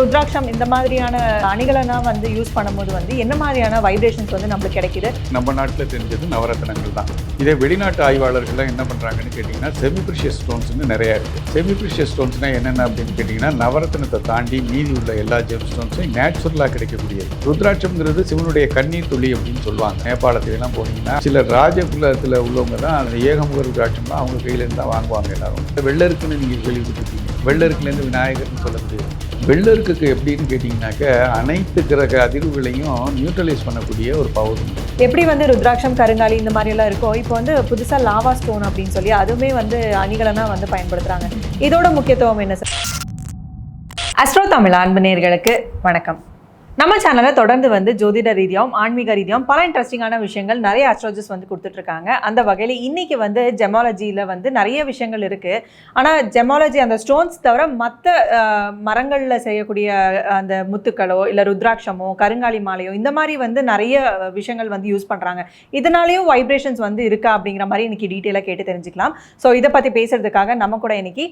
ருத்ராட்சம் இந்த மாதிரியான அணிகளெல்லாம் வந்து யூஸ் பண்ணும்போது வந்து என்ன மாதிரியான வைப்ரேஷன்ஸ் வந்து நம்மளுக்கு கிடைக்குது? நம்ம நாட்டில் தெரிஞ்சது நவரத்னங்கள் தான். இதே வெளிநாட்டு ஆய்வாளர்கள்லாம் என்ன பண்ணுறாங்கன்னு கேட்டிங்கன்னா செமிப்ரிஷியஸ் ஸ்டோன்ஸ்னு நிறையா இருக்குது செமிப்ரிஷியஸ் ஸ்டோன்ஸ்னால் என்னென்ன அப்படின்னு கேட்டிங்கன்னா நவரத்னத்தை தாண்டி மீதி உள்ள எல்லா ஜெம் ஸ்டோன்ஸும் நேச்சுரலாக கிடைக்கக்கூடியது ருத்ராட்சம்ங்கிறது சிவனுடைய கண்ணீர் துளி அப்படின்னு சொல்லுவாங்க. நேபாளத்திலலாம் போனீங்கன்னா சில ராஜகுலத்தில் உள்ளவங்க தான் அந்த ஏகமுக ருத்ராட்சம்லாம் அவங்க கையிலேருந்து தான் வாங்குவாங்க எல்லாரும். வெள்ளருக்குன்னு நீங்கள் கேள்விப்பட்டிருக்கீங்க. வெள்ளருக்குலேருந்து விநாயகர்னு சொல்லக்கூடியது வெள்ளருக்குக்கு எப்படின்னு கேட்டிங்கனாக்க அனைத்து கிரக அதிர்வுகளையும் நியூட்ரலைஸ் பண்ணக்கூடிய ஒரு பவர் எப்படி வந்து ருத்ராட்சம் கருங்காலி இந்த மாதிரி எல்லாம் இருக்கோ இப்போ வந்து புதுசாக லாவா ஸ்டோன் அப்படின்னு சொல்லி அதுவுமே வந்து அணிகளனா வந்து பயன்படுத்துகிறாங்க இதோட முக்கியத்துவம் என்ன சார் அஸ்ட்ரோ தமிழ் அன்பு நேர்களுக்கு வணக்கம். நம்ம சேனலை தொடர்ந்து வந்து ஜோதிட ரீதியாகவும் ஆன்மீக ரீதியாகவும் பல இன்ட்ரெஸ்டிங்கான விஷயங்கள் நிறைய அஸ்ட்ராலஜிஸ் வந்து கொடுத்துட்ருக்காங்க. அந்த வகையில் இன்றைக்கி வந்து ஜெமாலஜியில் வந்து நிறைய விஷயங்கள் இருக்குது ஆனால் ஜெமாலஜி அந்த ஸ்டோன்ஸ் தவிர மற்ற மரங்களில் செய்யக்கூடிய அந்த முத்துக்களோ இல்லை ருத்ராட்சமோ கருங்காலி மாலையோ இந்த மாதிரி வந்து நிறைய விஷயங்கள் வந்து யூஸ் பண்ணுறாங்க இதனாலேயும் வைப்ரேஷன்ஸ் வந்து இருக்கா அப்படிங்கிற மாதிரி இன்றைக்கி டீட்டெயிலாக கேட்டு தெரிஞ்சுக்கலாம். ஸோ இதை பற்றி பேசுகிறதுக்காக நம்ம கூட இன்றைக்கி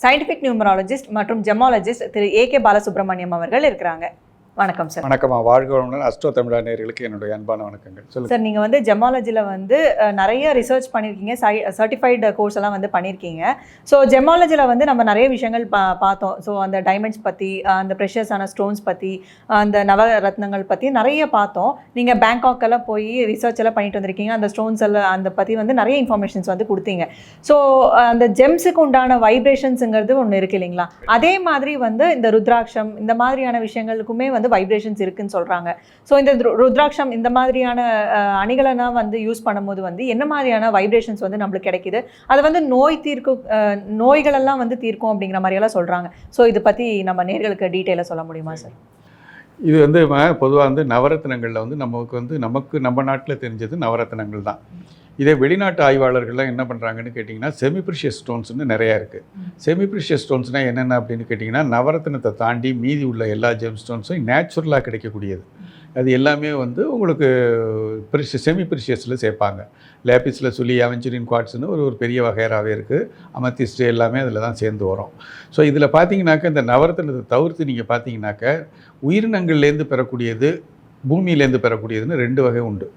சயின்டிஃபிக் நியூமராலஜிஸ்ட் மற்றும் ஜெமாலஜிஸ்ட் திரு ஏ கே பாலசுப்ரமணியம் அவர்கள் இருக்கிறாங்க. வணக்கம் சார் வணக்கம்மா வாழ்க வளமுடன். அஸ்ட்ரோ தமிழா நேயர்களுக்கு என்னுடைய அன்பான வணக்கங்கள். சொல்லுங்கள் சார் நீங்கள் வந்து ஜெமாலஜியில் வந்து நிறைய ரிசர்ச் பண்ணியிருக்கீங்க சை சர்டிஃபைடு கோர்ஸ் எல்லாம் வந்து பண்ணியிருக்கீங்க ஸோ ஜெமாலஜியில் வந்து நம்ம நிறைய விஷயங்கள் பா பார்த்தோம். ஸோ அந்த டைமண்ட்ஸ் பற்றி அந்த ப்ரெஷஸான ஸ்டோன்ஸ் பற்றி அந்த நவரத்னங்கள் பற்றி நிறைய பார்த்தோம். நீங்கள் பேங்காக் எல்லாம் போய் ரிசர்ச் எல்லாம் பண்ணிட்டு வந்திருக்கீங்க. அந்த ஸ்டோன்ஸ் எல்லாம் அந்த பற்றி வந்து நிறைய இன்ஃபர்மேஷன்ஸ் வந்து கொடுத்தீங்க. ஸோ அந்த ஜெம்ஸுக்கு உண்டான வைப்ரேஷன்ஸுங்கிறது ஒன்று இருக்கு இல்லைங்களா? அதே மாதிரி வந்து இந்த ருத்ராட்சம் இந்த மாதிரியான விஷயங்களுக்குமே வந்து வைப்ரேஷன்ஸ் இருக்குன்னு சொல்கிறாங்க ஸோ இந்த ருத்ராட்சம் இந்த மாதிரியான அணிகளெல்லாம் வந்து யூஸ் பண்ணும்போது வந்து என்ன மாதிரியான வைப்ரேஷன்ஸ் வந்து நம்மளுக்கு கிடைக்குது? அது வந்து நோய் தீர்க்கும் நோய்களெல்லாம் வந்து தீர்க்கும் அப்படிங்கிற மாதிரியெல்லாம் சொல்கிறாங்க ஸோ இதை பற்றி நம்ம நேர்களுக்கு டீட்டெயிலாக சொல்ல முடியுமா சார். இது வந்து பொதுவாக வந்து நவரத்னங்களில் வந்து நமக்கு வந்து நமக்கு நம்ம நாட்டில் தெரிஞ்சது நவரத்னங்கள் தான் இதே வெளிநாட்டு ஆய்வாளர்கள்லாம் என்ன பண்ணுறாங்கன்னு கேட்டிங்கன்னா செமி ப்ரிஷியஸ் ஸ்டோன்ஸ்னு நிறையா இருக்குது செமி ப்ரிஷியஸ் ஸ்டோன்ஸ்னால் என்னென்ன அப்படின்னு கேட்டிங்கன்னா நவரத்னத்தை தாண்டி மீதி உள்ள எல்லா ஜெம் ஸ்டோன்ஸும் நேச்சுரலாக கிடைக்கக்கூடியது. அது எல்லாமே வந்து உங்களுக்கு ப்ரிஷ செமி ப்ரிஷியஸில் சேர்ப்பாங்க. லேபிஸில் சொல்லி அவெஞ்சரின் குவாட்ஸ்னு ஒரு ஒரு பெரிய வகையராகவே இருக்குது அமத்திஸ்ட் எல்லாமே அதில் தான் சேர்ந்து வரும். ஸோ இதில் பார்த்தீங்கன்னாக்க இந்த நவரத்னத்தை தவிர்த்து நீங்கள் பார்த்தீங்கன்னாக்க உயிரினங்கள்லேருந்து பெறக்கூடியது பூமியிலேருந்து பெறக்கூடியதுன்னு ரெண்டு வகை உண்டு.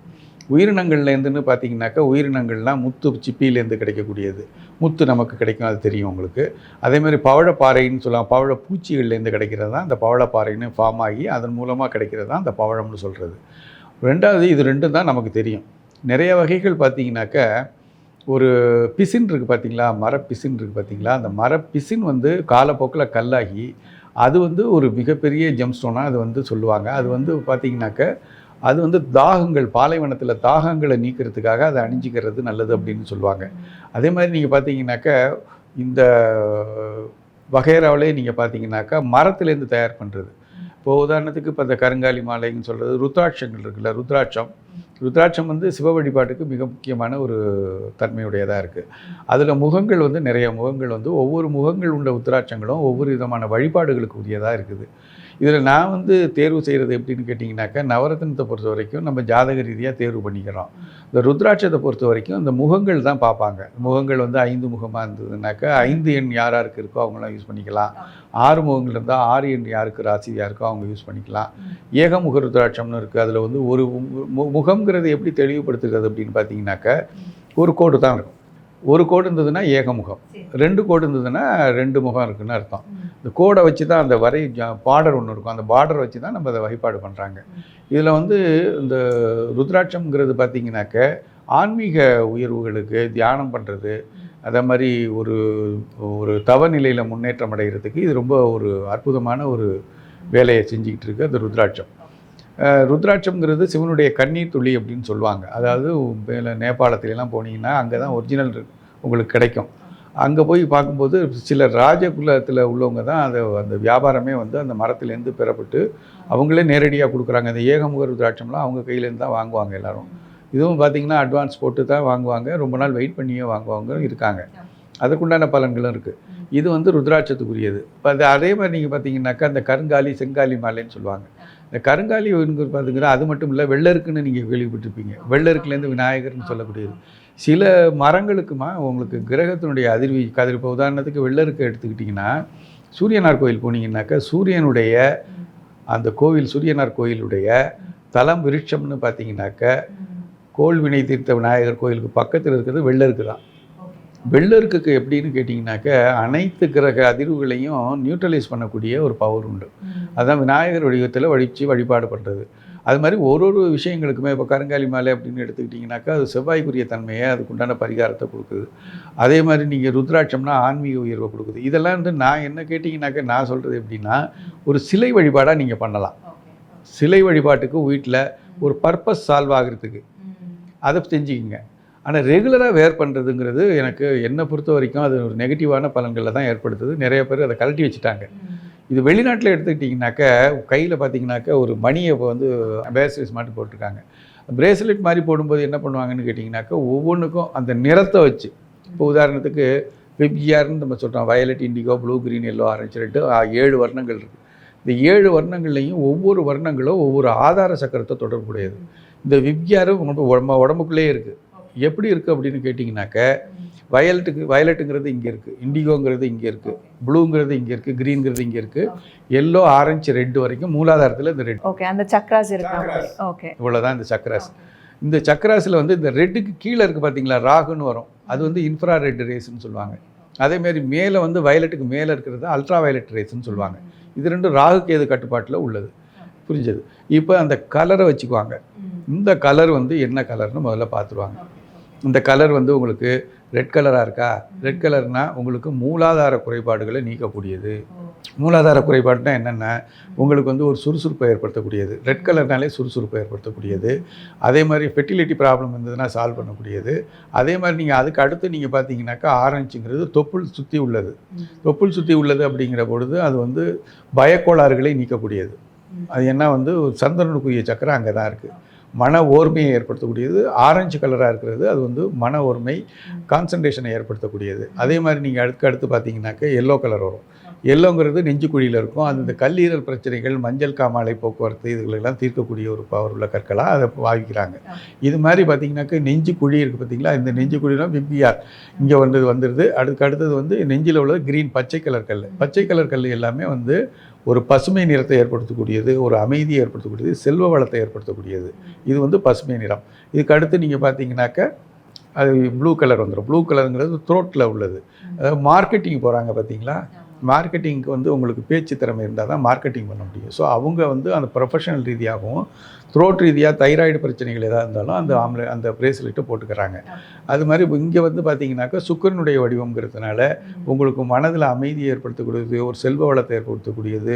உயிரினங்கள்லேருந்துன்னு பார்த்தீங்கன்னாக்கா உயிரினங்கள்லாம் முத்து சிப்பியிலேருந்து கிடைக்கக்கூடியது. முத்து நமக்கு கிடைக்கும் அது தெரியும் உங்களுக்கு. அதே மாதிரி பவழப்பாறைன்னு சொல்லலாம். பவழ பூச்சிகள்லேருந்து கிடைக்கிறது தான் அந்த பவழப்பாறைன்னு ஃபார்ம் ஆகி அதன் மூலமாக கிடைக்கிறது தான் அந்த பவழம்னு சொல்கிறது ரெண்டாவது இது ரெண்டும் தான் நமக்கு தெரியும். நிறைய வகைகள் பார்த்தீங்கன்னாக்கா ஒரு பிசின் இருக்குது பார்த்தீங்களா? மரப்பிசின் இருக்குது பார்த்தீங்களா? அந்த மரப்பிசின் வந்து காலப்போக்கில் கல்லாகி அது வந்து ஒரு மிகப்பெரிய ஜெம்ஸ்டோனாக அது வந்து சொல்லுவாங்க. அது வந்து பார்த்தீங்கன்னாக்க அது வந்து தாகங்கள் பாலைவனத்தில் தாகங்களை நீக்கிறதுக்காக அதை அணிஞ்சிக்கிறது நல்லது அப்படின்னு சொல்லுவாங்க. அதே மாதிரி நீங்கள் பார்த்தீங்கன்னாக்க இந்த வகைராவிலே நீங்கள் பார்த்தீங்கன்னாக்கா மரத்துலேருந்து தயார் பண்ணுறது இப்போ உதாரணத்துக்கு இப்போ இந்த கருங்காலி மாலைன்னு சொல்கிறது ருத்ராட்சங்கள் இருக்குல்ல ருத்ராட்சம். ருத்ராட்சம் வந்து சிவ வழிபாட்டுக்கு மிக முக்கியமான ஒரு தன்மையுடையதாக இருக்குது அதில் முகங்கள் வந்து நிறைய முகங்கள் வந்து ஒவ்வொரு முகங்கள் உள்ள உத்ராட்சங்களும் ஒவ்வொரு விதமான வழிபாடுகளுக்கு உரியதாக இருக்குது. இதில் நான் வந்து தேர்வு செய்கிறது எப்படின்னு கேட்டிங்கனாக்கா நவரத்னத்தை பொறுத்த வரைக்கும் நம்ம ஜாதக ரீதியாக தேர்வு பண்ணிக்கிறோம். இந்த ருத்ராட்சத்தை பொறுத்த வரைக்கும் இந்த முகங்கள் தான் பார்ப்பாங்க. முகங்கள் வந்து ஐந்து முகமாக இருந்ததுனாக்கா ஐந்து எண் யார் யாருக்கு இருக்கோ அவங்களாம் யூஸ் பண்ணிக்கலாம். ஆறு முகங்கள் இருந்தால் ஆறு எண் யாருக்கு ராசியாக இருக்கோ அவங்க யூஸ் பண்ணிக்கலாம். ஏகமுக ருத்ராட்சம்னு இருக்குது அதில் வந்து ஒரு மு- எப்படி தெளிவுபடுத்துகிறது அப்படின்னு பார்த்தீங்கன்னாக்கா ஒரு கோடு தான் இருக்கும். ஒரு கோடு இருந்ததுன்னா ஏகமுகம். ரெண்டு கோடு இருந்ததுன்னா ரெண்டு முகம் இருக்குன்னு அர்த்தம். இந்த கோடை வச்சு தான் அந்த வரை பார்டர் ஒன்று இருக்கும். அந்த பார்டர் வச்சு தான் நம்ம அதை வழிபாடு பண்ணுறாங்க இதில் வந்து இந்த ருத்ராட்சம்ங்கிறது பார்த்தீங்கன்னாக்க ஆன்மீக உயர்வுகளுக்கு தியானம் பண்ணுறது அதே மாதிரி ஒரு ஒரு தவநிலையில் முன்னேற்றம் அடைகிறதுக்கு இது ரொம்ப ஒரு அற்புதமான ஒரு வேலையை செஞ்சுக்கிட்டு இருக்கு அந்த ருத்ராட்சம். ருத்ராட்சம்ங்கிறது சிவனுடைய கண்ணீர் துளி அப்படின்னு சொல்லுவாங்க. அதாவது மேலே நேபாளத்துலலாம் போனீங்கன்னா அங்கே தான் ஒரிஜினல் உங்களுக்கு கிடைக்கும். அங்கே போய் பார்க்கும்போது சில ராஜகுலத்தில் உள்ளவங்க தான் அதை அந்த வியாபாரமே வந்து அந்த மரத்துலேருந்து பெறப்பட்டு அவங்களே நேரடியாக கொடுக்குறாங்க. அந்த ஏகமுக ருத்ராட்சம்லாம் அவங்க கையிலேருந்து தான் வாங்குவாங்க எல்லாரும். இதுவும் பார்த்தீங்கன்னா அட்வான்ஸ் போட்டு தான் வாங்குவாங்க. ரொம்ப நாள் வெயிட் பண்ணியே வாங்குவாங்க இருக்காங்க. அதுக்குண்டான பலன்களும் இருக்குது இது வந்து ருத்ராட்சத்துக்குரியது. இப்போ அது அதே மாதிரி நீங்கள் பார்த்தீங்கன்னாக்கா அந்த கருங்காலி செங்காலி மாலைன்னு சொல்லுவாங்க. இந்த கருங்காலி பார்த்தீங்கன்னா அது மட்டும் இல்லை வெள்ளருக்குன்னு நீங்கள் கேள்விப்பட்டிருப்பீங்க. வெள்ளருக்குலேருந்து விநாயகர்னு சொல்லக்கூடியது. சில மரங்களுக்குமா உங்களுக்கு கிரகத்தினுடைய அதிர்வி கதிர் இப்போ உதாரணத்துக்கு வெள்ளருக்கு எடுத்துக்கிட்டிங்கன்னா சூரியனார் கோயில் போனீங்கன்னாக்கா சூரியனுடைய அந்த கோவில் சூரியனார் கோயிலுடைய தலம் விருட்சம்னு பார்த்தீங்கன்னாக்க கோள் வினை தீர்த்த விநாயகர் கோயிலுக்கு பக்கத்தில் இருக்கிறது வெள்ளருக்கு தான். வெள்ளருக்குக்கு எப்படின்னு கேட்டிங்கனாக்க அனைத்து கிரக அதிர்வுகளையும் நியூட்ரலைஸ் பண்ணக்கூடிய ஒரு பவர் உண்டு. அதான் விநாயகர் வடிவத்தில் வடித்து வழிபாடு பண்ணுறது அது மாதிரி ஒரு ஒரு விஷயங்களுக்குமே இப்போ கருங்காலி மாலை அப்படின்னு எடுத்துக்கிட்டிங்கனாக்கா அது செவ்வாய்க்குரிய தன்மையை அதுக்குண்டான பரிகாரத்தை கொடுக்குது. அதே மாதிரி நீங்கள் ருத்ராட்சம்னா ஆன்மீக உயர்வை கொடுக்குது. இதெல்லாம் வந்து நான் என்ன கேட்டிங்கனாக்கா நான் சொல்கிறது எப்படின்னா ஒரு சிலை வழிபாடாக நீங்கள் பண்ணலாம். சிலை வழிபாட்டுக்கு வீட்டில் ஒரு பர்பஸ் சால்வ் ஆகிறதுக்கு. அதை செஞ்சுக்கிங்க. ஆனால் ரெகுலராக வேர் பண்ணுறதுங்கிறது எனக்கு என்னை பொறுத்த வரைக்கும் அது ஒரு நெகட்டிவான பலன்களை தான் ஏற்படுத்துது. நிறைய பேர் அதை கழட்டி வச்சுட்டாங்க. இது வெளிநாட்டில் எடுத்துக்கிட்டிங்கனாக்க கையில் பார்த்தீங்கன்னாக்கா ஒரு மணியை இப்போ வந்து பேஸ்லெட்ஸ் மாதிரி போட்டிருக்காங்க. பிரேஸ்லெட் மாதிரி போடும்போது என்ன பண்ணுவாங்கன்னு கேட்டிங்கனாக்கா ஒவ்வொன்றுக்கும் அந்த நிறத்தை வச்சு இப்போ உதாரணத்துக்கு விப்ஜிஆர்னு நம்ம சொல்கிறோம் violet indigo blue green yellow orange red ஏழு வர்ணங்கள் இருக்குது இந்த ஏழு வர்ணங்கள்லையும் ஒவ்வொரு வர்ணங்களும் ஒவ்வொரு ஆதார சக்கரத்தை தொடர்புடையது. இந்த விப்ஜிஆரும் நம்ம உடம்புக்குள்ளேயே இருக்குது எப்படி இருக்குது அப்படின்னு கேட்டிங்கனாக்க வயலட்டுக்கு வயலட்டுங்கிறது இங்கே இருக்குது இண்டிகோங்கிறது இங்கே இருக்குது ப்ளூங்கிறது இங்கே இருக்குது க்ரீன்ங்கிறது இங்கே இருக்குது எல்லோ ஆரஞ்சு ரெட் வரைக்கும் மூலாதாரத்தில் இந்த ரெட் ஓகே அந்த சக்ராஸ் இருக்காங்க ஓகே இவ்வளோதான் இந்த சக்கராஸ் இந்த சக்கராஸில் வந்து இந்த ரெட்டுக்கு கீழே இருக்குது பார்த்தீங்களா ராகுன்னு வரும். அது வந்து இன்ஃப்ரா ரெட் ரேஸ்ன்னு சொல்லுவாங்க. அதேமாரி மேலே வந்து வயலட்டுக்கு மேலே இருக்கிறது அல்ட்ரா வயலட் ரேஸ்ன்னு சொல்லுவாங்க. இது ரெண்டும் ராகு கேது கட்டுப்பாட்டில் உள்ளது. புரிஞ்சது? இப்போ அந்த கலரை வச்சுக்குவாங்க. இந்த கலர் வந்து என்ன கலர்னு முதல்ல பார்த்துருவாங்க இந்த கலர் வந்து உங்களுக்கு ரெட் கலராக இருக்கா? ரெட் கலர்னால் உங்களுக்கு மூலாதார குறைபாடுகளை நீக்கக்கூடியது. மூலாதார குறைபாடுனா என்னென்ன உங்களுக்கு வந்து ஒரு சுறுசுறுப்பை ஏற்படுத்தக்கூடியது. ரெட் கலர்னாலே சுறுசுறுப்பை ஏற்படுத்தக்கூடியது. அதே மாதிரி ஃபெர்டிலிட்டி ப்ராப்ளம் இருந்ததுன்னா சால்வ் பண்ணக்கூடியது. அதே மாதிரி நீங்கள் அதுக்கு அடுத்து நீங்கள் பார்த்தீங்கன்னாக்கா ஆரஞ்சுங்கிறது தொப்புள் சுற்றி உள்ளது. தொப்புள் சுற்றி உள்ளது அப்படிங்கிற பொழுது அது வந்து பயக்கோளாறுகளை நீக்கக்கூடியது. அது என்ன வந்து சந்திரனுக்குரிய சக்கரம் அங்கே தான் இருக்குது மன ஓர்மையை ஏற்படுத்தக்கூடியது. ஆரஞ்சு கலராக இருக்கிறது அது வந்து மன ஓர்மை கான்சன்ட்ரேஷனை ஏற்படுத்தக்கூடியது. அதே மாதிரி நீங்கள் அடுத்து அடுத்து பார்த்தீங்கன்னாக்க எல்லோ கலர் வரும். எல்லோங்கிறது நெஞ்சுக்குழியில் இருக்கும். அது இந்த கல்லீரல் பிரச்சனைகள் மஞ்சள் காமாலை போக்குவரத்து இதுகளெல்லாம் தீர்க்கக்கூடிய ஒரு பவர் உள்ள கற்களாக அதை பாவிக்கிறாங்க இது மாதிரி பார்த்தீங்கன்னாக்க நெஞ்சு குழி இருக்குது பார்த்தீங்களா இந்த நெஞ்சு குழிலாம் பிபிஆர் இங்கே வந்து வந்துடுது அதுக்கு அடுத்தது வந்து நெஞ்சில் உள்ளது க்ரீன் பச்சை கலர் கல் பச்சை கலர் கல் எல்லாமே வந்து ஒரு பசுமை நிறத்தை ஏற்படுத்தக்கூடியது ஒரு அமைதியை ஏற்படுத்தக்கூடியது செல்வ வளத்தை ஏற்படுத்தக்கூடியது. இது வந்து பசுமை நிறம். இதுக்கு அடுத்து நீங்கள் பார்த்தீங்கன்னாக்க அது ப்ளூ கலர் வந்துடும் ப்ளூ கலருங்கிறது த்ரோட்டில் உள்ளது. அதாவது மார்க்கெட்டிங் போகிறாங்க பார்த்தீங்களா? மார்க்கெட்டிங்க்கு வந்து உங்களுக்கு பேச்சு திறமை இருந்தால் தான் மார்க்கெட்டிங் பண்ண முடியும். ஸோ அவங்க வந்து அந்த ப்ரொஃபஷனல் ரீதியாகவும் த்ரோட் ரீதியாக தைராய்டு பிரச்சனைகள் எதாக இருந்தாலும் அந்த ஆம்ல அந்த பிரேஸ்லெட்டை போட்டுக்கிறாங்க. அது மாதிரி இங்கே வந்து பார்த்தீங்கன்னாக்கா சுக்கரனுடைய வடிவம்ங்கிறதுனால உங்களுக்கு மனதில் அமைதியை ஏற்படுத்தக்கூடியது ஒரு செல்வ வளத்தை ஏற்படுத்தக்கூடியது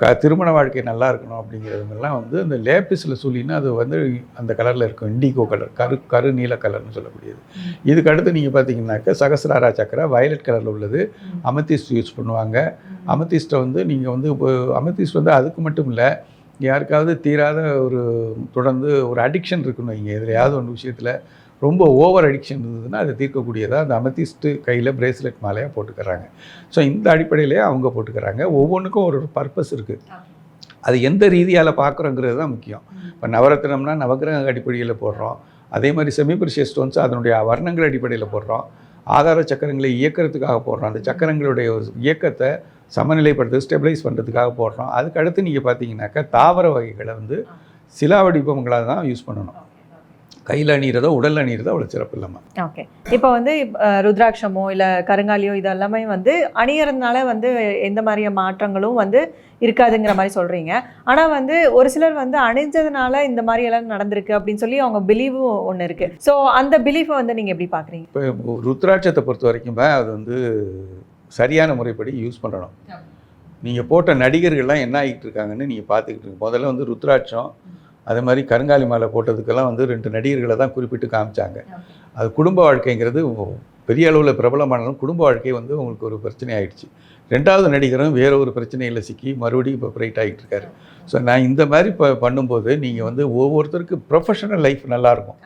க திருமண வாழ்க்கை நல்லா இருக்கணும் அப்படிங்கிறவங்கெல்லாம் வந்து அந்த லேப்பிஸில் சொல்லினா அது வந்து அந்த கலரில் இருக்கும் இண்டிகோ கலர் கரு கரு நீல கலர்னு சொல்லக்கூடியது. இதுக்கு அடுத்து நீங்கள் பார்த்தீங்கன்னாக்கா சகசிராரா சக்கரா வயலட் கலரில் உள்ளது அமத்திஸ்ட் யூஸ் பண்ணுவாங்க. அமத்திஸ்ட்டை வந்து நீங்கள் வந்து இப்போ அமத்திஸ்ட் வந்து அதுக்கு மட்டும் இல்லை யாருக்காவது தீராத ஒரு தொடர்ந்து ஒரு அடிக்ஷன் இருக்குன்னு வைங்க. எதுலையாவது ஒன்று விஷயத்தில் ரொம்ப ஓவர் அடிக்ஷன் இருந்ததுன்னா அதை தீர்க்கக்கூடியதாக அந்த அமத்திஸ்ட்டு கையில் பிரேஸ்லெட் மாலையாக போட்டுக்கிறாங்க. ஸோ இந்த அடிப்படையிலே அவங்க போட்டுக்கிறாங்க. ஒவ்வொன்றுக்கும் ஒரு பர்பஸ் இருக்குது அது எந்த ரீதியால் பார்க்குறோங்கிறது தான் முக்கியம். இப்போ நவரத்னம்னா நவகிரக அடிப்படையில் போடுறோம். அதே மாதிரி செமிபிரிஷியஸ் ஸ்டோன்ஸ் அதனுடைய வர்ணங்கள் அடிப்படையில் போடுறோம். ஆதார சக்கரங்களை இயக்கிறதுக்காக போடுறோம். அந்த சக்கரங்களுடைய இயக்கத்தை சமநிலைப்படுத்து ஸ்டெபிளைஸ் பண்ணுறதுக்காக போடுறோம். அதுக்கு அடுத்து நீங்கள் பார்த்தீங்கன்னாக்கா தாவர வகைகளை வந்து சிலா வடிவங்களாக தான் யூஸ் பண்ணணும். கையில் அணிகிறதோ உடல் அணிகிறதோ அவ்வளோ சிறப்பு இல்லாமல் ஓகே. இப்போ வந்து ருத்ராட்சமோ இல்லை கருங்காலியோ இதெல்லாமே வந்து அணியறதுனால வந்து எந்த மாதிரியான மாற்றங்களும் வந்து இருக்காதுங்கிற மாதிரி சொல்கிறீங்க ஆனால் வந்து ஒரு சிலர் வந்து அணிஞ்சதுனால இந்த மாதிரி எல்லாம் நடந்திருக்கு அப்படின்னு சொல்லி அவங்க பிலீவும் ஒன்று இருக்குது ஸோ அந்த பிலீஃபை வந்து நீங்கள் எப்படி பார்க்குறீங்க இப்போ ருத்ராட்சத்தை பொறுத்த வரைக்கும் அது வந்து சரியான முறைப்படி யூஸ் பண்ணணும். நீங்கள் போட்ட நடிகர்கள்லாம் என்ன ஆகிட்டு இருக்காங்கன்னு நீங்கள் பார்த்துக்கிட்டு இருக்கு முதல்ல வந்து ருத்ராட்சம் அதே மாதிரி கருங்காலி மாலை போட்டதுக்கெல்லாம் வந்து ரெண்டு நடிகர்களை தான் குறிப்பிட்டு காமிச்சாங்க. அது குடும்ப வாழ்க்கைங்கிறது பெரிய அளவில் பிரபலமானாலும் குடும்ப வாழ்க்கை வந்து உங்களுக்கு ஒரு பிரச்சனை ஆயிடுச்சு. ரெண்டாவது நடிகரும் வேற ஒரு பிரச்சனையில் சிக்கி மறுபடியும் இப்போ பிரைட் ஆகிட்டு இருக்காரு. ஸோ நான் இந்த மாதிரி இப்போ பண்ணும்போது நீங்கள் வந்து ஒவ்வொருத்தருக்கு ப்ரொஃபஷனல் லைஃப் நல்லாயிருக்கும்.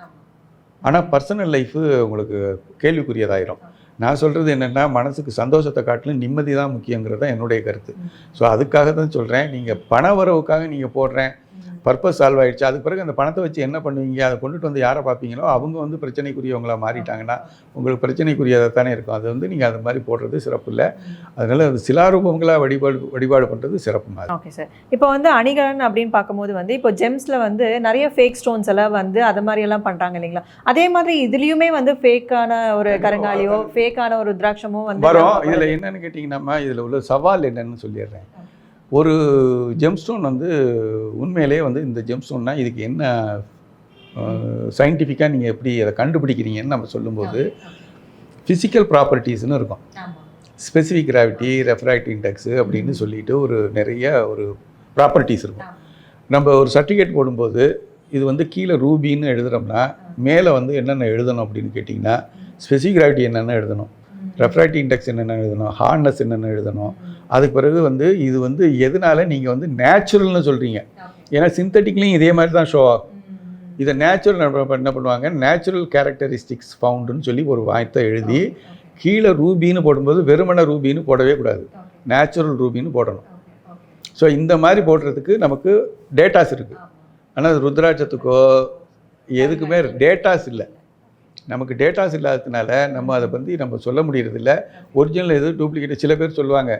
ஆனால் பர்சனல் லைஃபு உங்களுக்கு கேள்விக்குரியதாயிரும். நான் சொல்கிறது என்னென்னா மனசுக்கு சந்தோஷத்தை காட்டிலும் நிம்மதி தான் முக்கியங்கிறது தான் என்னுடைய கருத்து. ஸோ அதுக்காக தான் சொல்கிறேன் நீங்கள் பண வரவுக்காக நீங்கள் போடுறேன். பர்பஸ் சால்வ் ஆயிடுச்சு. அதுக்கு பிறகு அந்த பணத்தை வச்சு என்ன பண்ணுவீங்க? அதை கொண்டுட்டு வந்து யாரை பார்ப்பீங்களோ அவங்க வந்து பிரச்சனைக்குரியவங்களா மாறிட்டாங்கன்னா உங்களுக்கு பிரச்சனைக்குரியதாக தானே இருக்கும். அது வந்து நீங்கள் அது மாதிரி போடுறது சிறப்பு இல்லை. அதனால அது சிலாரூபங்களாக வழிபாடு வழிபாடு பண்ணுறது சிறப்பு மாதிரி. ஓகே சார் இப்போ வந்து அணிகலன் அப்படின்னு பார்க்கும்போது வந்து இப்போ ஜெம்ஸ்ல வந்து நிறைய ஃபேக் ஸ்டோன்ஸ் எல்லாம் வந்து அது மாதிரி எல்லாம் பண்றாங்க இல்லைங்களா? அதே மாதிரி இதுலயுமே வந்து ஃபேக்கான ஒரு கருங்காலியோ ஃபேக்கான ஒரு ருத்ராட்சமோ வந்து வரும். இதில் என்னன்னு கேட்டிங்கன்னா இதில் உள்ள சவால் என்னன்னு சொல்லிடுறேன். ஒரு ஜெம்ஸ்டோன் வந்து உண்மையிலேயே வந்து இந்த ஜெம்ஸ்டோன்னா இதுக்கு என்ன சயின்டிஃபிக்காக நீங்கள் எப்படி அதை கண்டுபிடிக்கிறீங்கன்னு நம்ம சொல்லும்போது ஃபிசிக்கல் ப்ராப்பர்ட்டிஸ்னு இருக்கும். ஸ்பெசிஃபிக் கிராவிட்டி ரெஃப்ராக்டிவ் இண்டெக்ஸு அப்படின்னு சொல்லிட்டு ஒரு நிறைய ஒரு ப்ராப்பர்ட்டிஸ் இருக்கும். நம்ம ஒரு சர்டிஃபிகேட் போடும்போது இது வந்து கீழே ரூபின்னு எழுதுறோம்னா மேலே வந்து என்னென்ன எழுதணும் அப்படின்னு கேட்டிங்கன்னா ஸ்பெசிஃபிக் கிராவிட்டி என்னென்ன எழுதணும்? ரெஃப்ராக்டிவ் இண்டெக்ஸ் என்னென்ன எழுதணும்? ஹார்ட்னஸ் என்னென்ன எழுதணும்? அதுக்கு பிறகு வந்து இது வந்து எதனால நீங்கள் வந்து நேச்சுரல்னு சொல்கிறீங்க ஏன்னா சிந்தட்டிக்லேயும் இதே மாதிரி தான் ஷோ ஆகும். இதை நேச்சுரல் என்ன பண்ணுவாங்க? நேச்சுரல் கேரக்டரிஸ்டிக்ஸ் ஃபவுண்டுன்னு சொல்லி ஒரு வாய்த்தை எழுதி கீழே ரூபின்னு போடும்போது வெறுமன ரூபின்னு போடவே கூடாது. நேச்சுரல் ரூபின்னு போடணும். ஸோ இந்த மாதிரி போடுறதுக்கு நமக்கு டேட்டாஸ் இருக்குது ஆனால் ருத்ராட்சத்துக்கோ எதுக்குமே டேட்டாஸ் இல்லை. நமக்கு டேட்டாஸ் இல்லாததுனால நம்ம அதை பற்றி நம்ம சொல்ல முடியறதில்ல. ஒரிஜினல் எது டூப்ளிகேட் சில பேர் சொல்லுவாங்க.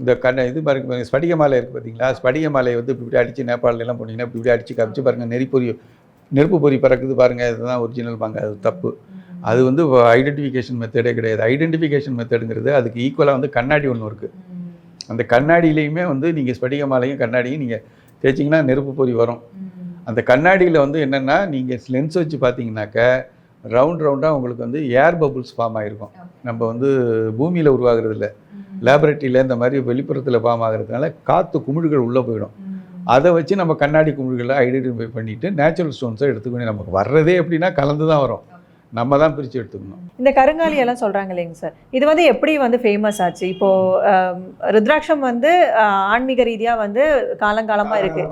இந்த கண்ண இது பாருங்க ஸ்படிக மாலை இருக்குது பார்த்தீங்களா ஸ்படிக மாலையை வந்து இப்படி இப்படி அடித்து நேபாளில எல்லாம் போனீங்கன்னா இப்படி இப்படி அடித்து காமிச்சு பாருங்கள் நெறிப்பொறி நெருப்பு பொறி பறக்குது பாருங்கள் இதுதான் ஒரிஜினல் பாங்க அது தப்பு. அது வந்து ஐடென்டிஃபிகேஷன் மெத்தடே கிடையாது. ஐடென்டிஃபிகேஷன் மெத்தடுங்கிறது அதுக்கு ஈக்குவலாக வந்து கண்ணாடி ஒன்று இருக்குது அந்த கண்ணாடியிலையுமே வந்து நீங்கள் ஸ்படிக மாலையும் கண்ணாடியும் நீங்கள் தேய்ச்சிங்கன்னா நெருப்பு பொறி வரும். அந்த கண்ணாடியில் வந்து என்னென்னா நீங்கள் லென்ஸ் வச்சு பார்த்தீங்கன்னாக்க ரவுண்ட் ரவுண்டாக உங்களுக்கு வந்து ஏர் பபுள்ஸ் ஃபார்ம் ஆகிருக்கும் நம்ம வந்து பூமியில் உருவாகிறது இல்லை லேபரேட்டரியில் இந்த மாதிரி வெளிப்புறத்தில் ஃபார்ம் ஆகிறதுனால காற்று குமிழ்கள் உள்ளே போயிடும். அதை வச்சு நம்ம கண்ணாடி குமிழ்களை ஐடென்டிஃபை பண்ணிவிட்டு நேச்சுரல் ஸ்டோன்ஸை எடுத்துக்கணும் நமக்கு வர்றதே எப்படின்னா கலந்து தான் வரும். நம்ம தான் பிரித்து எடுத்துக்கணும். இந்த கருங்காலி எல்லாம் சொல்றாங்க இல்லைங்க சார். இது வந்து எப்படி வந்து ஃபேமஸ் ஆச்சு? இப்போ ஆம், ருத்ராட்சம் வந்து ஆன்மீக ரீதியா வந்து காலங்காலமா இருக்கு.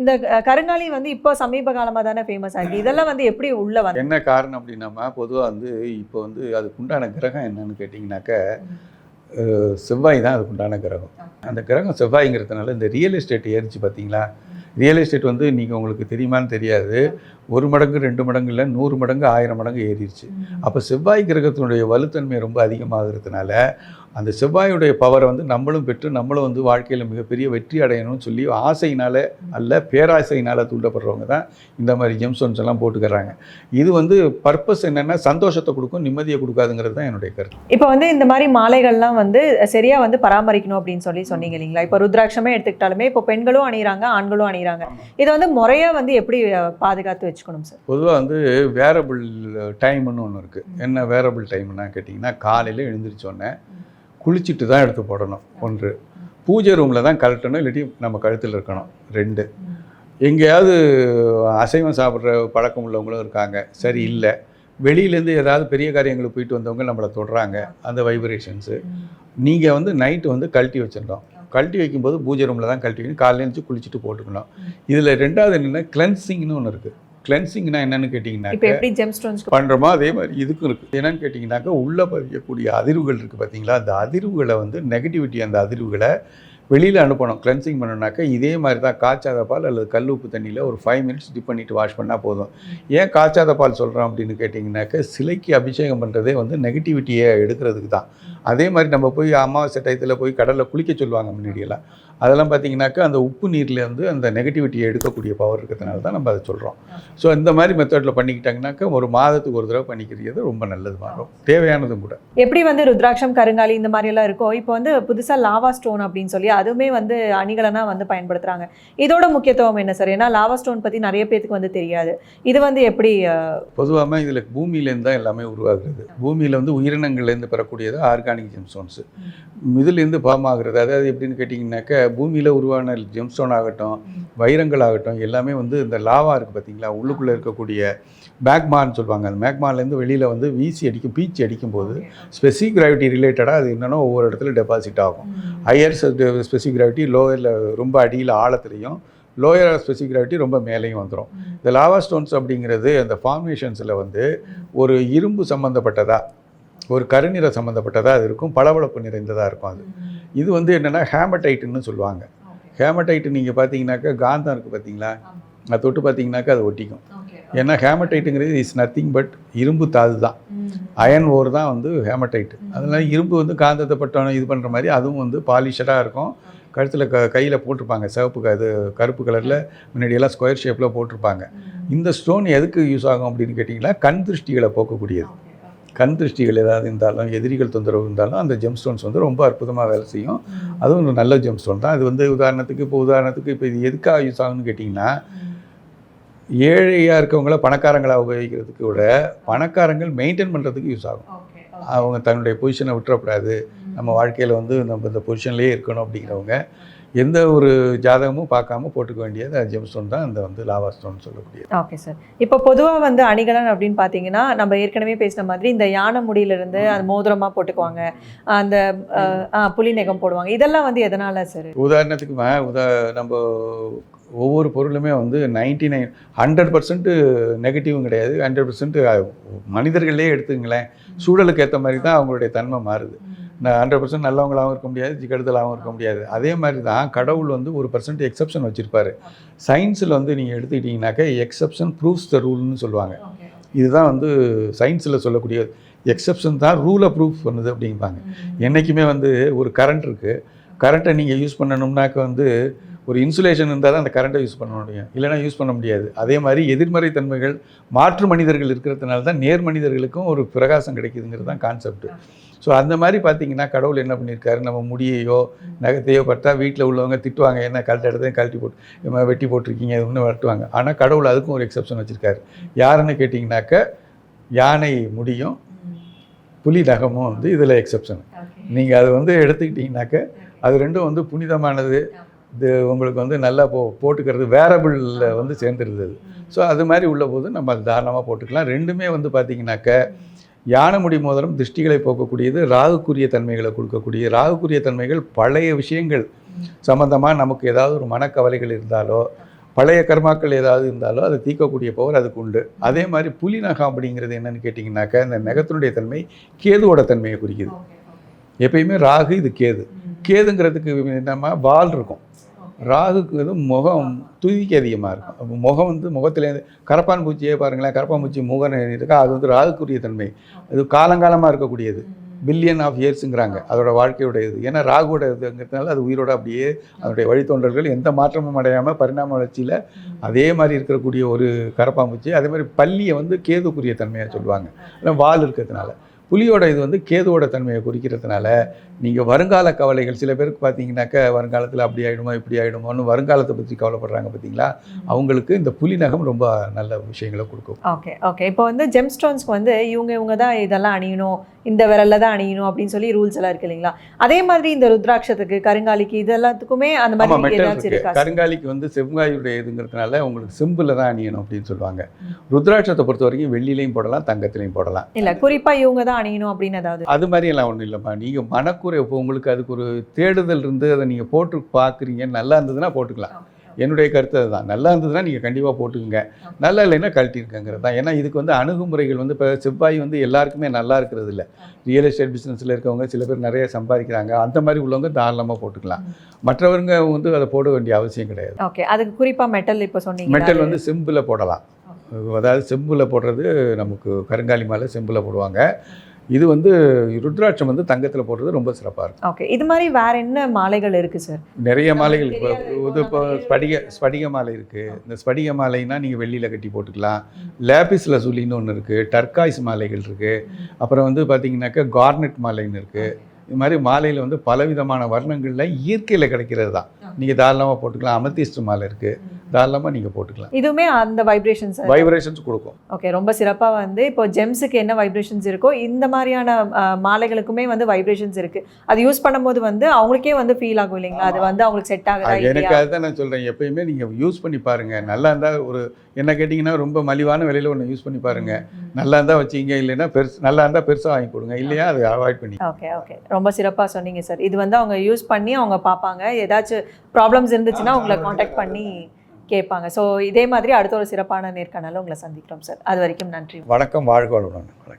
இந்த கருங்காலி வந்து இப்போ சமீப காலமா தானே ஃபேமஸ் ஆகி இதெல்லாம் வந்து எப்படி உள்ள வந்து என்ன காரணம் அப்படின்னாமா பொதுவாக வந்து இப்போ வந்து அதுக்கு உண்டான கிரகம் என்னன்னு கேட்டிங்கனாக்க செவ்வாய் தான் அதுக்கு உண்டான கிரகம். அந்த கிரகம் செவ்வாய்ங்கிறதுனால இந்த ரியல் எஸ்டேட் ஏறிச்சு பார்த்தீங்களா ரியல் எஸ்டேட் வந்து நீங்கள் உங்களுக்கு தெரியுமான்னு தெரியாது. ஒரு மடங்கு ரெண்டு மடங்கு இல்லை நூறு மடங்கு ஆயிரம் மடங்கு ஏறிடுச்சு அப்போ செவ்வாய் கிரகத்தினுடைய வலுத்தன்மை ரொம்ப அதிகமாகிறதுனால அந்த செவ்வாயுடைய பவரை வந்து நம்மளும் பெற்று நம்மளும் வந்து வாழ்க்கையில் மிகப்பெரிய வெற்றி அடையணும்னு சொல்லி ஆசையினால அல்ல பேராசையினால தூண்டப்படுறவங்க தான் இந்த மாதிரி ஜெம்ஸ்டோன்ஸ் எல்லாம் போட்டுக்கிறாங்க. இது வந்து பர்பஸ் என்னென்னா சந்தோஷத்தை கொடுக்கும் நிம்மதியை கொடுக்காதுங்கிறது தான் என்னுடைய கருத்து. இப்போ வந்து இந்த மாதிரி மாலைகள்லாம் வந்து சரியா வந்து பராமரிக்கணும் அப்படின்னு சொல்லி சொன்னீங்க இல்லைங்களா? இப்போ ருத்ராட்சமே எடுத்துக்கிட்டாலுமே இப்போ பெண்களும் அணிகிறாங்க ஆண்களும் அணிகிறாங்க இதை வந்து முறையா வந்து எப்படி பாதுகாத்து வச்சுக்கணும் சார்? பொதுவாக வந்து வேரபிள் டைம்னு ஒன்று இருக்குது என்ன வேரபிள் டைம்னா கேட்டிங்கன்னா காலையில் எழுந்திரிச்சோன்னே குளிச்சுட்டு தான் எடுத்து போடணும். ஒன்று பூஜை ரூமில் தான் கழட்டணும் இல்லாட்டி நம்ம கழுத்தில் இருக்கணும். ரெண்டு எங்கேயாவது அசைவம் சாப்பிட்ற பழக்கம் உள்ளவங்களும் இருக்காங்க. சரி இல்லை. வெளியிலேருந்து ஏதாவது பெரிய காரியங்களுக்கு போயிட்டு வந்தவங்க நம்மளை தொடுறாங்க. அந்த வைப்ரேஷன்ஸு நீங்கள் வந்து நைட்டு வந்து கழட்டி வச்சிடணும். கழட்டி வைக்கும்போது பூஜை ரூமில் தான் கழட்டி வைக்கணும். காலையில் எழுந்துச்சு குளிச்சுட்டு போட்டுக்கணும். இதில் ரெண்டாவது என்னென்னா கிளென்சிங்னு ஒன்று இருக்குது கிளென்சிங்னா என்னன்னு ஸ்டோன்ஸ் பண்ணுறோமோ அதே மாதிரி இதுக்கும் இருக்குது என்னன்னு கேட்டிங்கனாக்கா உள்ளே பதியக்கூடிய அதிர்வுகள் இருக்குது பார்த்தீங்களா அந்த அதிர்வுகளை வந்து நெகட்டிவிட்டி அந்த அதிர்வுகளை வெளியில் அனுப்பணும். கிளென்சிங் பண்ணணுனாக்கா இதே மாதிரி தான் காய்ச்சாத பால் அல்லது கல் உப்பு தண்ணியில் ஒரு ஃபைவ் மினிட்ஸ் டிப் பண்ணிவிட்டு வாஷ் பண்ணால் போதும். ஏன் காய்ச்சாத பால் சொல்கிறோம் அப்படின்னு கேட்டிங்கனாக்கா சிலைக்கு அபிஷேகம் பண்ணுறதே வந்து நெகட்டிவிட்டியை எடுக்கிறதுக்கு தான். அதே மாதிரி நம்ம போய் அமாவாசை டயத்தில் போய் கடலில் குளிக்க சொல்லுவாங்க முன்னாடியெல்லாம். அதெல்லாம் பார்த்தீங்கன்னாக்கா அந்த உப்பு நீர்ல இருந்து அந்த நெகட்டிவிட்டியை எடுக்கக்கூடிய பவர் இருக்கிறதுனால தான் நம்ம அதை சொல்கிறோம் ஸோ இந்த மாதிரி மெத்தடில் பண்ணிக்கிட்டாங்கனாக்கா ஒரு மாதத்துக்கு ஒரு தடவை பண்ணிக்கிறது ரொம்ப நல்லது மாறும். தேவையானதும் கூட. எப்படி வந்து ருத்ராட்சம் கருங்காலி இந்த மாதிரி எல்லாம் இருக்கோ இப்போ வந்து புதுசா லாவா ஸ்டோன் அப்படின்னு சொல்லி அதுவுமே வந்து அணிகலனா வந்து பயன்படுத்துறாங்க. இதோட முக்கியத்துவம் என்ன சார்? ஏன்னா லாவா ஸ்டோன் பத்தி நிறைய பேத்துக்கு வந்து தெரியாது. இது வந்து எப்படி பொதுவாக இதில் பூமியிலேருந்து தான் எல்லாமே உருவாகுறது. பூமியில் வந்து உயிரினங்கள்லேருந்து பெறக்கூடியது ஆர்கானிக் ஜெம்ஸ்டோன்ஸு இதுலேருந்து ஃபார்ம் ஆகுறது. அதாவது எப்படின்னு கேட்டிங்கனாக்கா பூமியில் உருவான ஜெம்ஸ்டோன் ஆகட்டும் வைரங்கள் ஆகட்டும் எல்லாமே வந்து இந்த லாவா இருக்குது பார்த்தீங்களா உள்ளுக்குள்ளே இருக்கக்கூடிய மேக்மான்னு சொல்லுவாங்க. அந்த மேக்மாலேருந்து வெளியில் வந்து வீசி அடிக்கும் பீச்சி அடிக்கும்போது ஸ்பெசிஃபிக் கிராவிட்டி ரிலேட்டடாக அது என்னென்னா ஒவ்வொரு இடத்துல டெபாசிட் ஆகும். ஹையர் ஸ்பெசிஃபிக் கிராவிட்டி லோயரில் ரொம்ப அடியில் ஆழத்துலையும் லோயர் ஸ்பெசிஃபிக் கிராவிட்டி ரொம்ப மேலேயும் வந்துடும் இந்த லாவா ஸ்டோன்ஸ் அப்படிங்கிறது அந்த ஃபார்மேஷன்ஸில் வந்து ஒரு இரும்பு சம்மந்தப்பட்டதா ஒரு கருநிற சம்மந்தப்பட்டதா அது இருக்கும் பளபளப்பு நிறைந்ததாக இருக்கும் அது. இது வந்து என்னென்னா ஹேமடைட்டுன்னு சொல்லுவாங்க. ஹேமடைட்டு நீங்கள் பார்த்தீங்கன்னாக்கா காந்தம் இருக்குது பார்த்தீங்களா அது தொட்டு பார்த்தீங்கன்னாக்கா அது ஒட்டிக்கும். ஏன்னா ஹேமடைட்டுங்கிறது இஸ் நத்திங் பட் இரும்பு தாது தான். அயன் ஓர் தான் வந்து ஹேமடைட் அதனால இரும்பு வந்து காந்தத்தை பட்டோம் இது பண்ணுற மாதிரி அதுவும் வந்து பாலிஷராக இருக்கும். கழுத்தில் க கையில் போட்டிருப்பாங்க. சிவப்பு இது கருப்பு கலரில் முன்னாடியெல்லாம் ஸ்கொயர் ஷேப்பில் போட்டிருப்பாங்க. இந்த ஸ்டோன் எதுக்கு யூஸ் ஆகும் அப்படின்னு கேட்டிங்கன்னா கண் திருஷ்டிகளை போக்கக்கூடியது. கண் திருஷ்டிகள் ஏதாவது இருந்தாலும் எதிரிகள் தொந்தரவு இருந்தாலும் அந்த ஜெம் ஸ்டோன்ஸ் வந்து ரொம்ப அற்புதமாக வேலை செய்யும். அதுவும் ஒரு நல்ல ஜெம் ஸ்டோன் தான். அது வந்து உதாரணத்துக்கு இப்போ உதாரணத்துக்கு இப்போ இது எதுக்காக யூஸ் ஆகும்னு கேட்டிங்கன்னா ஏழையாக இருக்கவங்கள பணக்காரங்களாக உபயோகிக்கிறதுக்கு விட பணக்காரங்கள் மெயின்டைன் பண்ணுறதுக்கு யூஸ் ஆகும். அவங்க தன்னுடைய பொசிஷனை விட்டுறக்கூடாது. நம்ம வாழ்க்கையில் வந்து நம்ம இந்த பொசிஷன்லேயே இருக்கணும் அப்படிங்கிறவங்க. எந்த ஒரு ஜாதகமும் பார்க்காம போட்டுக்க வேண்டியது ஜெம் ஸ்டோன் தான். அந்த வந்து லாவா ஸ்டோன் சொல்லக்கூடியது. Okay sir. இப்போ பொதுவாக வந்து அணிகலன் அப்படின்னு பார்த்தீங்கன்னா நம்ம ஏற்கனவே பேசின மாதிரி இந்த யானை முடியிலிருந்து அது மோதிரமாக போட்டுக்குவாங்க. அந்த புலி நெகம் போடுவாங்க. இதெல்லாம் வந்து எதனால சார்? உதாரணத்துக்கு உதா நம்ம ஒவ்வொரு பொருளுமே வந்து நைன்டி நைன் ஹண்ட்ரட் பர்சன்ட் நெகட்டிவும் கிடையாது. ஹண்ட்ரட் பர்சன்ட் மனிதர்களே எடுத்துங்களேன். சூழலுக்கு ஏற்ற மாதிரி தான் அவங்களுடைய தன்மை மாறுது. ஹண்ட்ரட் பர்சன்ட் நல்லவங்களாகவும் இருக்க முடியாது கெடுதலாகவும் இருக்க முடியாது. அதே மாதிரி தான் கடவுள் வந்து ஒரு பர்சன்ட் எக்ஸப்ஷன் வச்சுருப்பாரு. சயின்ஸில் வந்து நீங்கள் எடுத்துக்கிட்டிங்கனாக்கா எக்ஸப்ஷன் ப்ரூவ்ஸ் த ரூல்னு சொல்லுவாங்க. இதுதான் வந்து சயின்ஸில் சொல்லக்கூடிய எக்ஸப்ஷன் தான் ரூலை ப்ரூஃப் பண்ணுது அப்படிம்பாங்க. என்றைக்குமே வந்து ஒரு கரண்ட் இருக்குது கரண்ட்டை நீங்கள் யூஸ் பண்ணணும்னாக்க வந்து ஒரு இன்சுலேஷன் இருந்தால் தான் அந்த கரண்ட்டை யூஸ் பண்ண முடியும். இல்லைனா யூஸ் பண்ண முடியாது. அதே மாதிரி எதிர்மறை தன்மைகள் மாற்று மனிதர்கள் இருக்கிறதுனால தான் நேர் மனிதர்களுக்கும் ஒரு பிரகாசம் கிடைக்குதுங்கிறது தான் கான்செப்ட் ஸோ அந்த மாதிரி பார்த்தீங்கன்னா கடவுள் என்ன பண்ணியிருக்காரு நம்ம முடியையோ நகத்தையோ பார்த்தா வீட்டில் உள்ளவங்க திட்டுவாங்க. என்ன கழட்ட இடத்தையும் கழட்டி போட்டு வெட்டி போட்டிருக்கீங்க இது ஒன்று வரட்டுவாங்க. ஆனால் கடவுள் அதுக்கும் ஒரு எக்ஸப்ஷன் வச்சுருக்காரு. யாருன்னு கேட்டிங்கனாக்க யானை முடியும் புலி நகமும் வந்து இதில் எக்ஸப்ஷன் நீங்கள் அதை வந்து எடுத்துக்கிட்டிங்கனாக்க அது ரெண்டும் வந்து புனிதமானது. இது உங்களுக்கு வந்து நல்லா போ போட்டுக்கிறது வேரபிளில் வந்து சேர்ந்துருது அது. ஸோ அது மாதிரி உள்ள போது நம்ம அது தாராளமாக போட்டுக்கலாம். ரெண்டுமே வந்து பார்த்தீங்கன்னாக்க யானை முடி மோதிரம் திருஷ்டிகளை போக்கக்கூடியது ராகுக்குரிய தன்மைகளை கொடுக்கக்கூடிய ராகுக்குரிய தன்மைகள் பழைய விஷயங்கள் சம்மந்தமாக நமக்கு ஏதாவது ஒரு மனக்கவலைகள் இருந்தாலோ பழைய கர்மாக்கள் ஏதாவது இருந்தாலோ அதை தீர்க்கக்கூடிய பவர் அதுக்கு உண்டு. அதே மாதிரி புலி நகம் அப்படிங்கிறது என்னன்னு கேட்டிங்கனாக்கா இந்த நகத்தினுடைய தன்மை கேதுவோட தன்மையை குறிக்குது. எப்பயுமே ராகு இது கேது. கேதுங்கிறதுக்கு என்னமா வால் இருக்கும். ராகுக்கு வந்து முகம் துதிக்கு அதிகமாக இருக்கும். அப்போ முகம் வந்து முகத்துலேருந்து கரப்பான் பூச்சியே பாருங்களேன் கரப்பான் பூச்சி முகம் இருக்கா அது வந்து ராகுக்குரிய தன்மை. அது காலங்காலமாக இருக்கக்கூடியது. பில்லியன் ஆஃப் இயர்ஸுங்கிறாங்க அதோட வாழ்க்கையோட இது ஏன்னா ராகுவோட இதுங்கிறதுனால அது உயிரோட அப்படியே அதனுடைய வழித்தொண்டர்கள் எந்த மாற்றமும் அடையாமல் பரிணாம வளர்ச்சியில் அதே மாதிரி இருக்கக்கூடிய ஒரு கரப்பாம்பூச்சி அதே மாதிரி பள்ளியை வந்து கேதுக்குரிய தன்மையாக சொல்லுவாங்க. வால் இருக்கிறதுனால. புலியோட இது வந்து கேதுவோட தன்மையை குறிக்கிறதுனால நீங்கள் வருங்கால கவலைகள் சில பேருக்கு பார்த்தீங்கன்னாக்கா வருங்காலத்தில் அப்படி ஆகிடுமோ இப்படி ஆகிடுமோன்னு வருங்காலத்தை பற்றி கவலைப்படுறாங்க பார்த்தீங்களா அவங்களுக்கு இந்த புலி நகம் ரொம்ப நல்ல விஷயங்களை கொடுக்கும். Okay okay. இப்போ வந்து ஜெம் ஸ்டோன்ஸ்க்கு வந்து இவங்க இவங்க தான் இதெல்லாம் அணியணும் இந்த விரல்ல தான் அணியணும் அப்படின்னு சொல்லி ரூல்ஸ் எல்லாம் இருக்கு இல்லைங்களா? அதே மாதிரி இந்த ருத்ராட்சத்துக்கு கருங்காலிக்கு இது எல்லாத்துக்குமே அந்த மாதிரி ஏதாச்சும் இருக்கு? கருங்காலிக்கு வந்து செவ்வாயுடைய இதுங்கிறதுனால உங்களுக்கு சிம்பிளில் தான் அணியணும் அப்படின்னு சொல்லுவாங்க. ருத்ராட்சத்தை பொறுத்த வரைக்கும் வெள்ளிலையும் போடலாம் தங்கத்திலையும் போடலாம். இல்ல குறிப்பா இவங்க தான் அணியணும் அப்படின்னு ஏதாவது? அது மாதிரி எல்லாம் ஒன்றும் இல்லைம்மா. நீங்கள் மனக்குறை இப்போ உங்களுக்கு அதுக்கு ஒரு தேடுதல் இருந்து அதை நீங்கள் போட்டு பார்க்குறீங்க நல்லா இருந்ததுன்னா போட்டுக்கலாம். என்னுடைய கருத்து அதுதான். நல்லா இருந்ததுன்னா நீங்கள் கண்டிப்பாக போட்டுக்குங்க. நல்லா இல்லைன்னா கழட்டிருக்கங்கிறது தான். ஏன்னா இதுக்கு வந்து அணுகுமுறைகள் வந்து இப்போ செவ்வாய் வந்து எல்லாருக்குமே நல்லா இருக்கிறது இல்லை. ரியல் எஸ்டேட் பிஸ்னஸில் இருக்கவங்க சில பேர் நிறைய சம்பாதிக்கிறாங்க. அந்த மாதிரி உள்ளவங்க தாராளமாக போட்டுக்கலாம். மற்றவங்க வந்து அதை போட வேண்டிய அவசியம் கிடையாது. ஓகே. அதுக்கு குறிப்பா மெட்டல் இப்போ சொன்னீங்க. மெட்டல் வந்து செம்பில் போடலாம். அதாவது செம்பில் போடுறது நமக்கு கருங்காலி மாலை செம்பில் போடுவாங்க. இது வந்து ருத்ராட்சம் வந்து தங்கத்தில் போடுறது ரொம்ப சிறப்பாக இருக்கும். ஓகே இது மாதிரி வேற என்ன மாலைகள் இருக்கு சார் நிறைய மாலைகள் இப்போ இது இப்போ ஸ்படிக ஸ்படிக மாலை இருக்குது இந்த ஸ்படிக மாலைனா நீங்கள் வெள்ளியில் கட்டி போட்டுக்கலாம். லேபிஸ் லசூலின்னு ஒன்று இருக்குது டர்காய்ஸ் மாலைகள் இருக்குது அப்புறம் வந்து பார்த்தீங்கன்னாக்கா கார்னெட் மாலைன்னு இருக்குது இது மாதிரி மாலையில் வந்து பலவிதமான வர்ணங்களில் இயற்கையில் கிடைக்கிறது தான் நீங்கள் தாராளமாக போட்டுக்கலாம். அமத்திஸ்ட் மாலை இருக்குது தாராளமாக நீங்கள் போட்டுக்கலாம். இதுவுமே அந்த வைப்ரேஷன்ஸ் வைப்ரேஷன்ஸ் கொடுக்கும். ஓகே ரொம்ப சிறப்பா வந்து இப்போ ஜெம்ஸுக்கு என்ன வைப்ரேஷன்ஸ் இருக்கோ இந்த மாதிரியான மாலைகளுக்குமே வந்து வைப்ரேஷன்ஸ் இருக்கு. அது யூஸ் பண்ணும்போது வந்து அவங்களுக்கே வந்து ஃபீல் ஆகும் இல்லைங்களா? அது வந்து அவங்களுக்கு செட் ஆகுதா எனக்கு அதுதான் நான் சொல்கிறேன் எப்பயுமே நீங்கள் யூஸ் பண்ணி பாருங்கள் நல்லா இருந்தால் ஒரு என்ன கேட்டிங்கன்னா ரொம்ப மலிவான விலையில் ஒன்று யூஸ் பண்ணி பாருங்கள் நல்லா இருந்தால் வச்சிங்க இல்லைன்னா பெருசு நல்லா இருந்தால் பெருசாக வாங்கி கொடுங்க. இல்லையா? அதை அவாய்ட் பண்ணி. ஓகே ஓகே ரொம்ப சிறப்பாக சொன்னீங்க சார் இது வந்து அவங்க யூஸ் பண்ணி அவங்க பார்ப்பாங்க. ஏதாச்சும் ப்ராப்ளம்ஸ் இருந்துச்சுன்னா உங்களை காண்டாக்ட் பண்ணி கேட்பாங்க. ஸோ இதே மாதிரி அடுத்த ஒரு சிறப்பான நேர்காணலும் உங்களை சந்திக்கிறோம் சார் அது வரைக்கும் நன்றி. வணக்கம் வாழ்க வளமுடன். வணக்கம்.